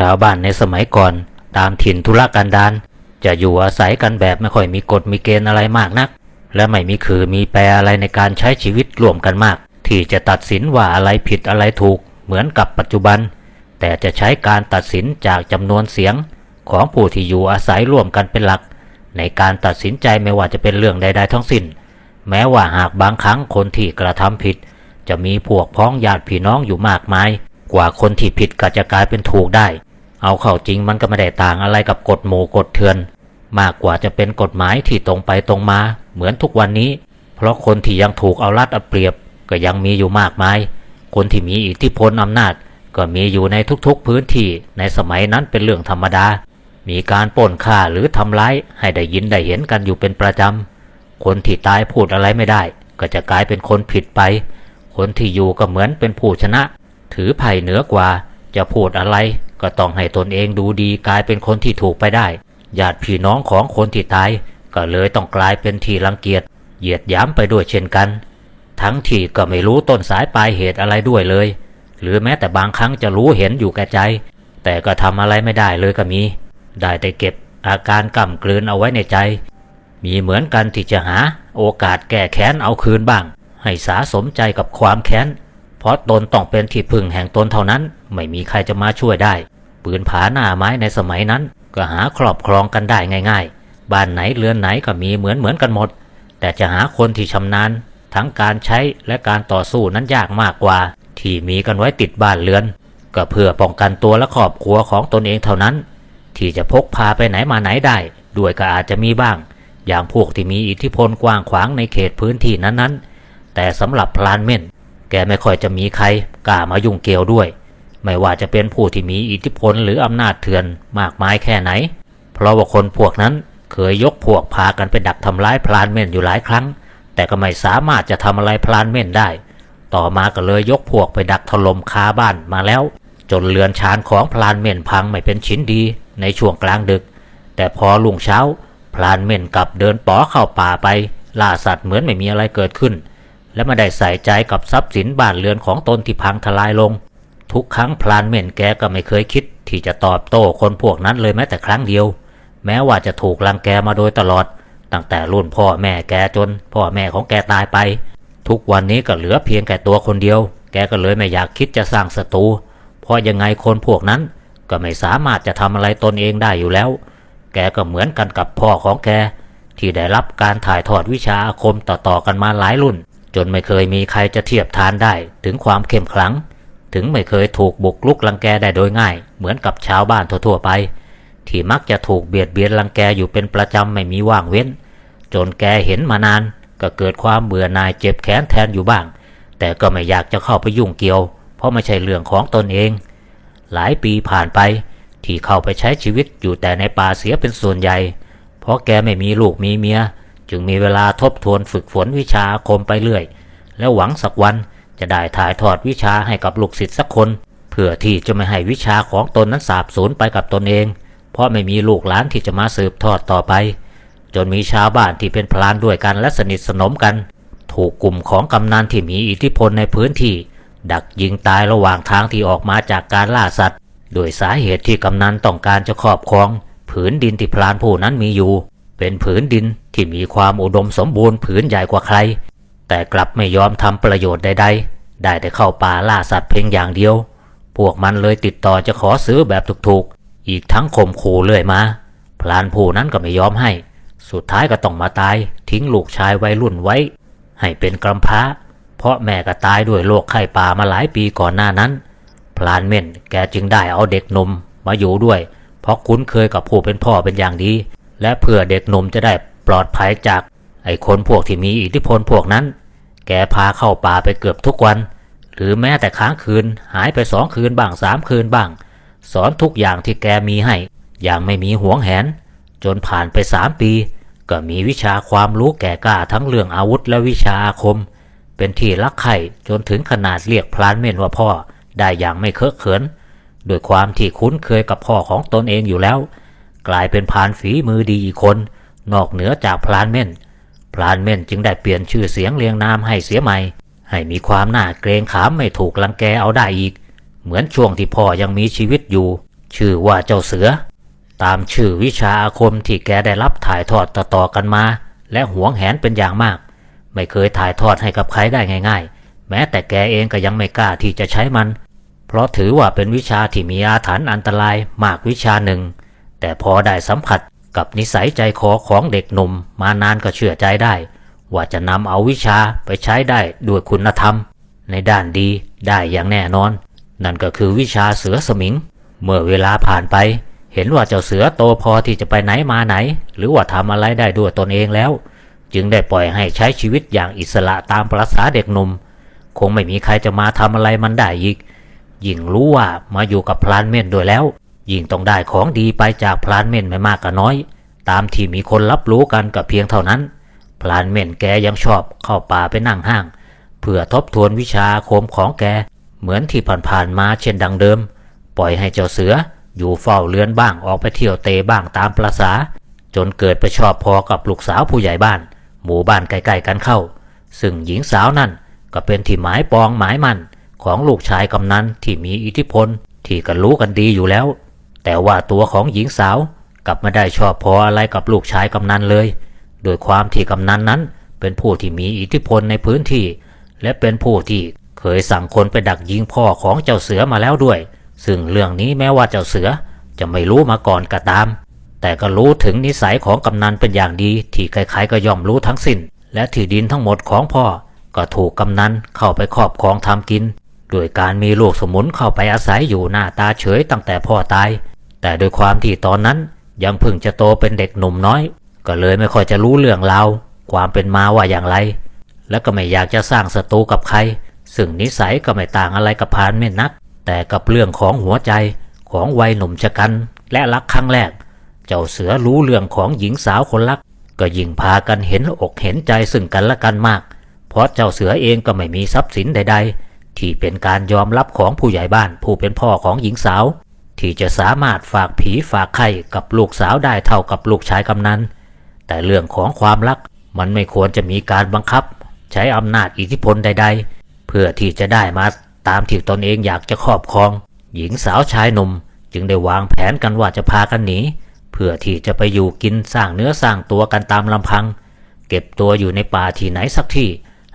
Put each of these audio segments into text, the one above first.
ชาวบ้านในสมัยก่อน ตามถิ่นธุรกันดารจะอยู่อาศัยกันแบบไม่ค่อยมีกฎมีเกณฑ์อะไรมากนัก และไม่มีคือมีแปรอะไรในการใช้ชีวิตร่วมกันมาก ที่จะตัดสินว่าอะไรผิดอะไรถูกเหมือนกับปัจจุบัน แต่จะใช้การตัดสินจากจำนวนเสียง ของผู้ที่อยู่อาศัยร่วมกันเป็นหลัก ในการตัดสินใจไม่ว่าจะเป็นเรื่องใด ๆ ทั้งสิ้น แม้ว่าหากบางครั้งคนที่กระทำผิด จะมีพวกพ้องญาติพี่น้องอยู่มากมาย กว่าคนที่ผิดก็จะกลายเป็นถูกได้ เอาเข้าจริงมันก็ไม่ได้ต่างอะไรกับกฎหมู่กฎเทือน มากกว่าจะเป็นกฎหมายที่ตรงไปตรงมา เหมือนทุกวันนี้ เพราะคนที่ยังถูกเอารัดเอาเปรียบ ก็ยังมีอยู่มากมาย คนที่มีอิทธิพลอำนาจ ก็มีอยู่ในทุกๆพื้นที่ในสมัยนั้นเป็นเรื่องธรรมดา มีการปล้นฆ่าหรือทำร้ายให้ได้ยินได้เห็นกันอยู่เป็นประจำคนที่ตายพูดอะไรไม่ได้ ก็จะกลายเป็นคนผิดไป คนที่อยู่ก็เหมือนเป็นผู้ชนะ ถือไผ่เหนือกว่าจะพูดอะไร ก็ต้องให้ตนเองดูดีกลายเป็นคนที่ถูกไปได้ ญาติพี่น้องของคนที่ตาย ก็เลยต้องกลายเป็นที่รังเกียจ เหยียดหยามไปด้วยเช่นกัน ทั้งที่ก็ไม่รู้ต้นสายปลายเหตุอะไรด้วยเลย หรือแม้แต่บางครั้งจะรู้เห็นอยู่แก่ใจ แต่ก็ทำอะไรไม่ได้เลยก็มี ได้แต่เก็บอาการกำกลืนเอาไว้ในใจ มีเหมือนกันที่จะหา โอกาสแก้แค้นเอาคืนบ้าง ให้สาสมใจกับความแค้น เพราะตนต้องเป็นที่พึ่งแห่งตนเท่านั้น ไม่มีใครจะมาช่วยได้ ปืนผาหน้าไม้ในสมัยนั้น ก็หาครอบครองกันได้ง่าย ๆ บ้านไหนเรือนไหนก็มีเหมือนเหมือนกันหมด แต่จะหาคนที่ชำนาญทั้งการใช้และการต่อสู้นั้นยากมากกว่า ที่มีกันไว้ติดบ้านเรือน ก็เพื่อป้องกันตัวและครอบครัวของตนเองเท่านั้น ที่จะพกพาไปไหนมาไหนได้ ด้วยก็อาจจะมีบ้าง อย่างพวกที่มีอิทธิพลกว้างขวางในเขตพื้นที่นั้นๆ แต่สำหรับพลานเม่น แกไม่ค่อยจะมีใครกล้ามายุ่งเกี่ยวด้วย ไม่ว่าจะเป็นผู้ที่มีอิทธิพลหรืออำนาจเถื่อนมากมายแค่ไหน เพราะว่าคนพวกนั้นเคยยกพวกพากันไปดักทำร้ายพลานเม่นอยู่หลายครั้ง แต่ก็ไม่สามารถจะทำอะไรพลานเม่นได้ ต่อมาก็เลยยกพวกไปดักถล่มคาบ้านมาแล้ว จนเรือนชานของพลานเม่นพังไม่เป็นชิ้นดีในช่วงกลางดึก แต่พอลุงเช้า พลานเม่นกลับเดินป๋อเข้าป่าไปล่าสัตว์เหมือนไม่มีอะไรเกิดขึ้น และไม่ได้ใส่ใจกับทรัพย์สินบ้านเรือนของตนที่พังทลายลง ทุกครั้งพลานเม่นแกก็ไม่เคยคิด ที่จะตอบโต้คนพวกนั้นเลยแม้แต่ครั้งเดียว แม้ว่าจะถูกรังแกมาโดยตลอด ตั้งแต่รุ่นพ่อแม่แกจน พ่อแม่ของแกตายไป ทุกวันนี้ก็เหลือเพียงแค่ตัวคนเดียว แกก็เลยไม่อยากคิดจะสร้างศัตรูเพราะยังไงคนพวกนั้นก็ไม่สามารถจะทำอะไรตนเองได้อยู่แล้ว แกก็เหมือนกันกับพ่อของแกที่ได้รับการถ่ายทอดวิชาอาคมต่อๆกันมาหลายรุ่น จนไม่เคยมีใครจะเทียบทานได้ถึงความเข้มขลัง ถึงไม่เคยถูกบุกลุกลังแกได้โดยง่าย เหมือนกับชาวบ้านทั่วๆไป ที่มักจะถูกเบียดเบียนรังแกอยู่เป็นประจำไม่มีว่างเว้น จนแกเห็นมานานก็เกิดความเบื่อหน่ายเจ็บแค้นแทนอยู่บ้าง แต่ก็ไม่อยากจะเข้าไปยุ่งเกี่ยว เพราะไม่ใช่เรื่องของตนเอง หลายปีผ่านไปที่เข้าไปใช้ชีวิตอยู่แต่ในป่าเสียเป็นส่วนใหญ่ เพราะแกไม่มีลูกมีเมีย จึงมีเวลาทบทวนฝึกฝนวิชาคมไปเรื่อย แล้วหวังสักวันจะได้ถ่ายทอดวิชาให้กับลูกศิษย์สักคน เพื่อที่จะไม่ให้วิชาของตนนั้นสาบสูญไปกับตนเอง เพราะไม่มีลูกหลานที่จะมาสืบทอดต่อไป จนมีชาวบ้านที่เป็นพลานด้วยกันและสนิทสนมกัน ถูกกลุ่มของกำนันที่มีอิทธิพลในพื้นที่ ดักยิงตายระหว่างทางที่ออกมาจากการล่าสัตว์ โดยสาเหตุที่กำนันต้องการจะครอบครอง ผืนดินที่พลานผู้นั้นมีอยู่ เป็นผืนดินที่มีความอุดมสมบูรณ์ผืนใหญ่กว่าใคร แต่กลับไม่ยอมทำประโยชน์ใดๆ ได้แต่เข้าป่าล่าสัตว์เพียงอย่างเดียว พวกมันเลยติดต่อจะขอซื้อแบบถูกๆ อีกทั้งข่มขู่เลยมา พลานผู้นั้นก็ไม่ยอมให้ สุดท้ายก็ต้องมาตาย ทิ้งลูกชายวัยรุ่นไว้ ให้เป็นกำพร้า เพราะแม่ก็ตายด้วยโรคไข้ป่ามาหลายปีก่อนหน้านั้น พลานเม่นแกจึงได้เอาเด็กนมมาอยู่ด้วย เพราะคุ้นเคยกับผู้เป็นพ่อเป็นอย่างดี และเพื่อเด็กหนุ่มจะได้ปลอดภัยจากไอ้คนพวกที่มีอิทธิพลพวกนั้น แกพาเข้าป่าไปเกือบทุกวัน หรือแม้แต่ค้างคืนหายไปสองคืนบ้างสามคืนบ้าง สอนทุกอย่างที่แกมีให้ อย่างไม่มีหวงแหน จนผ่านไปสามปี ก็มีวิชาความรู้แก่กล้าทั้งเรื่องอาวุธและวิชาอาคม เป็นที่รักใคร่จนถึงขนาดเรียกพลานเม่นว่าพ่อได้อย่างไม่เคอะเขิน โดยความที่คุ้นเคยกับพ่อของตนเองอยู่แล้ว กลายเป็นพรานฝีมือดีอีกคน นอกเหนือจากพลานเม่นพลานเม่นจึงได้เปลี่ยนชื่อเสียงเรียงนามให้เสียใหม่ ให้มีความน่าเกรงขามไม่ถูกลังแกเอาได้อีก เหมือนช่วงที่พ่อยังมีชีวิตอยู่ ชื่อว่าเจ้าเสือ ตามชื่อวิชาอาคมที่แกได้รับถ่ายทอดต่อๆกันมา และหวงแหนเป็นอย่างมาก ไม่เคยถ่ายทอดให้กับใครได้ง่าย ๆ แม้แต่แกเองก็ยังไม่กล้าที่จะใช้มัน เพราะถือว่าเป็นวิชาที่มีอาถรรพ์อันตรายมากวิชาหนึ่ง แต่พอได้สัมผัสกับนิสัยใจคอของเด็กหนุ่มมานานก็เชื่อใจได้ ว่าจะนำเอาวิชาไปใช้ได้ด้วยคุณธรรม ในด้านดีได้อย่างแน่นอน นั่นก็คือวิชาเสือสมิง เมื่อเวลาผ่านไป เห็นว่าเจ้าเสือโตพอที่จะไปไหนมาไหน หรือว่าทำอะไรได้ด้วยตนเองแล้ว จึงได้ปล่อยให้ใช้ชีวิตอย่างอิสระตามประษาเด็กหนุ่มคงไม่มีใครจะมาทำอะไรมันได้อีกยิ่งรู้ว่ามาอยู่กับพลานเม่นด้วยแล้ว ยิ่งต้องได้ของดีไปจากพลานเม่นไม่มากก็น้อย ตามที่มีคนรับรู้กันกับเพียงเท่านั้น พลานเม่นแกยังชอบเข้าป่าไปนั่งห้าง เพื่อทบทวนวิชาคมของแก เหมือนที่ผ่านๆมาเช่นดังเดิม ปล่อยให้เจ้าเสืออยู่เฝ้าเรือนบ้างออกไปเที่ยวเตะบ้างตามประษา จนเกิดไปชอบพอกับลูกสาวผู้ใหญ่บ้าน หมู่บ้านใกล้ๆกันเข้า ซึ่งหญิงสาวนั่นก็เป็นที่หมายปองหมายมันของลูกชายกำนันที่มีอิทธิพลที่กันรู้กันดีอยู่แล้ว แต่ว่าตัวของหญิงสาวกลับไม่ได้ชอบพออะไรกับลูกชายกำนันเลย โดยความที่กำนันนั้น เป็นผู้ที่มีอิทธิพลในพื้นที่ และเป็นผู้ที่เคยสั่งคนไปดักยิงพ่อของเจ้าเสือมาแล้วด้วย ซึ่งเรื่องนี้แม้ว่าเจ้าเสือจะไม่รู้มาก่อนก็ตาม แต่ก็รู้ถึงนิสัยของกำนันเป็นอย่างดี ที่ใครๆก็ยอมรู้ทั้งสิ้น และที่ดินทั้งหมดของพ่อ ก็ถูกกำนันเข้าไปครอบครองทำกิน โดยการมีลูกสมุนเข้าไปอาศัยอยู่หน้าตาเฉยตั้งแต่พ่อตาย แต่โดยความที่ตอนนั้นยังเพิ่งจะโตเป็นเด็กหนุ่มน้อย ก็เลยไม่ค่อยจะรู้เรื่องราวความเป็นมาว่าอย่างไร และก็ไม่อยากจะสร้างศัตรูกับใคร ซึ่งนิสัยก็ไม่ต่างอะไรกับพานเม่นนัก แต่กับเรื่องของหัวใจของวัยหนุ่มชะกัน และรักครั้งแรก เจ้าเสือรู้เรื่องของหญิงสาวคนรัก ก็ยิ่งพากันเห็นอกเห็นใจซึ่งกันและกันมาก เพราะเจ้าเสือเองก็ไม่มีทรัพย์สินใด ๆ ที่เป็นการยอมรับของผู้ใหญ่บ้านผู้เป็นพ่อของหญิงสาว ที่จะสามารถฝากผีฝากไข่กับลูกสาวได้เท่ากับลูกชายกำนันแต่เรื่องของความรักมันไม่ควรจะมีการบังคับ ใช้อำนาจอิทธิพลใด ๆ เพื่อที่จะได้มาตามที่ตนเองอยากจะครอบครอง หญิงสาวชายหนุ่มจึงได้วางแผนกันว่าจะพากันหนีเพื่อที่จะไปอยู่กินสร้างเนื้อสร้างตัวกันตามลำพัง เก็บตัวอยู่ในป่าที่ไหนสักที่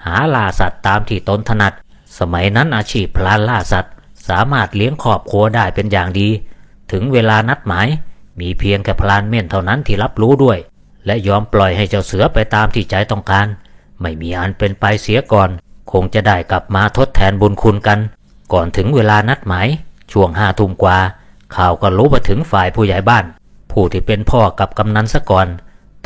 หาล่าสัตว์ตามที่ตนถนัด สมัยนั้นอาชีพพลานล่าสัตว์ สามารถเลี้ยงครอบครัวได้เป็นอย่างดี ถึงเวลานัดหมาย มีเพียงแค่พลานเม่นเท่านั้นที่รับรู้ด้วย และยอมปล่อยให้เจ้าเสือไปตามที่ใจต้องการ ไม่มีอันเป็นไปเสียก่อน คงจะได้กลับมาทดแทนบุญคุณกัน ก่อนถึงเวลานัดหมาย ช่วงห้าทุ่มกว่า ข่าวก็รู้มาถึงฝ่ายผู้ใหญ่บ้าน ผู้ที่เป็นพ่อกับกำนันซะก่อน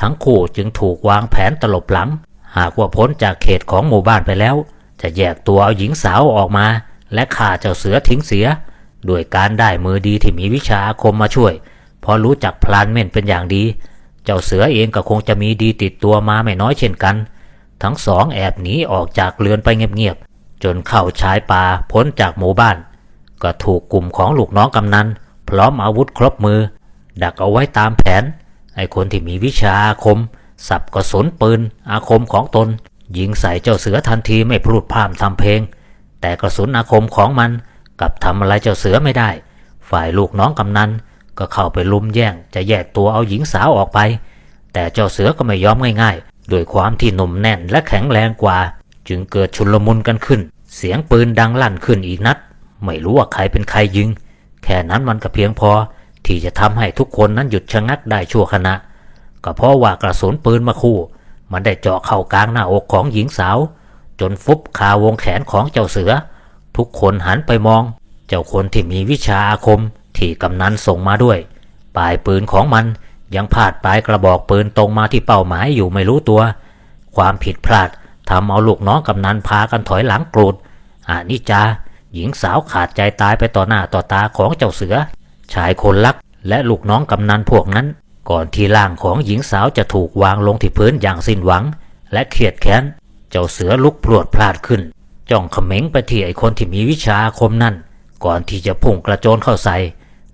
ทั้งคู่จึงถูกวางแผนตลบหลัง หากว่าพ้นจากเขตของหมู่บ้านไปแล้ว จะแยกตัวเอาหญิงสาวออกมา และฆ่าเจ้าเสือทิ้งเสีย ด้วยการได้มือดีที่มีวิชาอาคมมาช่วยพราะรู้จักพลานเม่นเป็นอย่างดี เจ้าเสือเองก็คงจะมีดีติดตัวมาไม่น้อยเช่นกัน ทั้งสองแอบหนีออกจากเรือนไปเงียบๆ จนเข้าชายป่าพ้นจากหมู่บ้าน ก็ถูกกลุ่มของลูกน้องกำนันพร้อมอาวุธครบมือ ดักเอาไว้ตามแผน ไอ้คนที่มีวิชาอาคม สับกระสุนปืน อาคมของตนยิงใส่เจ้าเสือทันทีไม่พลุดพล่ามทำเพลง แต่กระสุนอาคมของมันกับทำอะไรเจ้าเสือไม่ได้ ฝ่ายลูกน้องกำนันก็เข้าไปลุมแย่งจะแยกตัวเอาหญิงสาวออกไป แต่เจ้าเสือก็ไม่ยอมง่ายๆด้วยความที่หนุ่มแน่นและแข็งแรงกว่า จึงเกิดชุลมุนกันขึ้น เสียงปืนดังลั่นขึ้นอีกนัด ไม่รู้ว่าใครเป็นใครยิง แค่นั้นมันก็เพียงพอ ที่จะทำให้ทุกคนนั้นหยุดชะงักได้ชั่วขณะก็เพราะว่ากระสุนปืนมาคู่ มันได้เจาะเข้ากลางหน้าอกของหญิงสาว จนฟุบคาวงแขนของเจ้าเสือ ทุกคนหันไปมอง เจ้าคนที่มีวิชาอาคมที่กำนันส่งมาด้วย ปลายปืนของมันยังพลาดปลายกระบอกปืนตรงมาที่เป้าหมายอยู่ไม่รู้ตัว ความผิดพลาดทำเอาลูกน้องกำนันพากันถอยหลังโกรูดอานิจจา หญิงสาวขาดใจตายไปต่อหน้าต่อตาของเจ้าเสือ ชายคนรักและลูกน้องกำนันพวกนั้น ก่อนที่ร่างของหญิงสาวจะถูกวางลงที่พื้นอย่างสิ้นหวัง และเครียดแค้น เจ้าเสือลุกพรวดพลาดขึ้น จ้องเขม็งไปที่ไอ้คนที่มีวิชาอาคมนั่น ก่อนที่จะพุ่งกระโจนเข้าใส่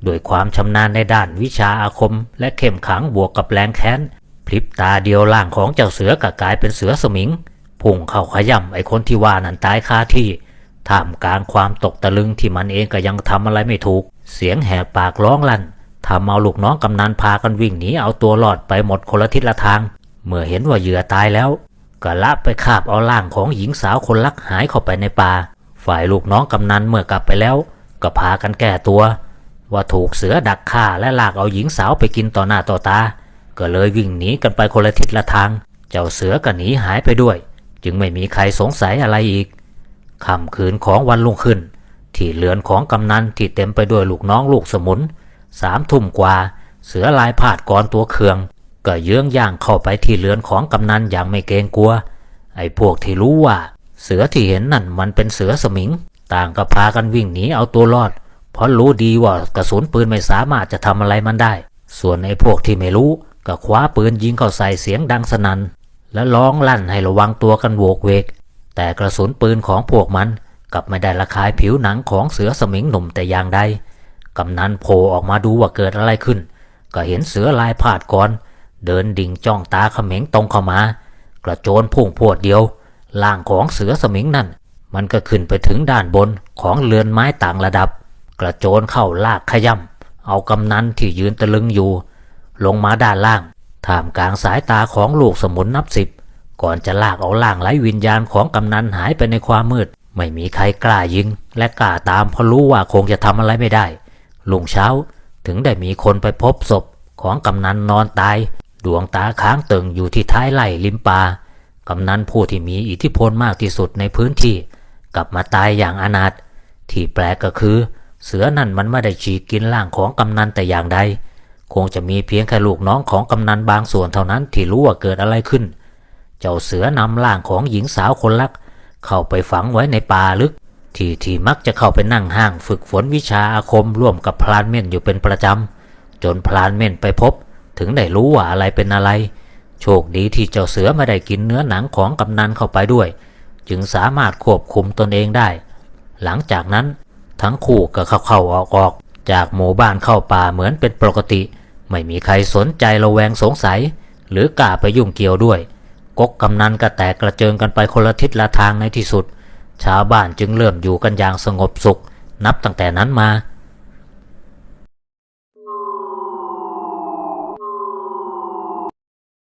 ด้วยความชำนาญในด้านวิชาอาคม และเข้มขังบวกกับแรงแค้นพลิบตาเดียวร่างของเจ้าเสือก็กลายเป็นเสือสมิง พุ่งเข้าขย่ำไอ้คนที่ว่านั่นตายคาที่ท่ามกลางความตกตะลึงที่มันเองก็ยังทำอะไรไม่ถูก เสียงแหบปากร้องลั่นทำเอาลูกน้องกำนันพากันวิ่งหนีเอาตัวรอดไปหมดคนละทิศละทาง เมื่อเห็นว่าเหยื่อตายแล้ว ก็ละไปคาบเอาร่างของหญิงสาวคนรักหายเข้าไปในป่า ฝ่ายลูกน้องกำนันเมื่อกลับไปแล้ว ก็พากันแก้ตัว ว่าถูกเสือดักฆ่าและลากเอาหญิงสาวไปกินต่อหน้าต่อตา ก็เลยวิ่งหนีกันไปคนละทิศละทาง เจ้าเสือก็หนีหายไปด้วย จึงไม่มีใครสงสัยอะไรอีกค่ำคืนของวันรุ่งขึ้น ที่เรือนของกำนันที่เต็มไปด้วยลูกน้องลูกสมุนสามทุ่มกว่า เสือลายพาดก่อนตัวเคือง ก็เยื้องย่างเข้าไปที่เรือนของกำนันอย่างไม่เกรงกลัว ไอ้พวกที่รู้ว่า เสือที่เห็นนั่นมันเป็นเสือสมิง ต่างก็พากันวิ่งหนีเอาตัวรอด เพราะรู้ดีว่ากระสุนปืนไม่สามารถจะทำอะไรมันได้ ส่วนไอ้พวกที่ไม่รู้ก็คว้าปืนยิงเข้าใส่เสียงดังสนัน่นและร้องลั่นให้ระวังตัวกันโวกเวก แต่กระสุนปืนของพวกมันกลับไม่ได้ระคายผิวหนังของเสือสมิงหนุ่มแต่อย่างใดกำนันโผล่ออกมาดูว่าเกิดอะไรขึ้น ก็เห็นเสือลายพาดก่อน เดินดิ่งจ้องตาเขม็งตรงเข้ามา กระโจนพุ่งพวดเดียวล่างของเสือสมิงนั่น มันก็ขึ้นไปถึงด้านบนของเรือนไม้ต่างระดับ กระโจนเข้าลากขย่ำเอากำนันที่ยืนตะลึงอยู่ ลงมาด้านล่างท่ามกลางสายตาของลูกสมุนนับสิบ ก่อนจะลากเอาล่างไร้วิญญาณของกำนันหายไปในความมืด ไม่มีใครกล้ายิง และกล้าตามเพราะรู้ว่าคงจะทำอะไรไม่ได้ ลุงเช้าถึงได้มีคนไปพบศพของกำนันนอนตาย ดวงตาค้างตึงอยู่ที่ท้ายไร่ริมป่ากำนันผู้ที่มีอิทธิพลมากที่สุดในพื้นที่ กลับมาตายอย่างอนาถที่แปลกก็คือ เสือนั่นมันไม่ได้ฉีกกินร่างของกำนันแต่อย่างใดคงจะมีเพียงแค่ลูกน้องของกำนันบางส่วนเท่านั้นที่รู้ว่าเกิดอะไรขึ้น เจ้าเสือนำร่างของหญิงสาวคนรัก เข้าไปฝังไว้ในป่าลึก ที่ที่มักจะเข้าไปนั่งห้างฝึกฝนวิชาอาคมร่วมกับพลานเม่นอยู่เป็นประจำจนพลานเม่นไปพบ ถึงได้รู้ว่าอะไรเป็นอะไร โชคดีที่เจ้าเสือไม่ได้กินเนื้อหนังของกำนันเข้าไปด้วย จึงสามารถควบคุมตนเองได้ หลังจากนั้นทั้งคู่ก็เข้าเข้าออกออกๆจากหมู่บ้านเข้าป่าเหมือนเป็นปกติ ไม่มีใครสนใจระแวงสงสัย หรือกล้าไปยุ่งเกี่ยวด้วย กกกำนันก็แตกกระเจิงกันไปคนละทิศละทางในที่สุด ชาวบ้านจึงเริ่มอยู่กันอย่างสงบสุข นับตั้งแต่นั้นมา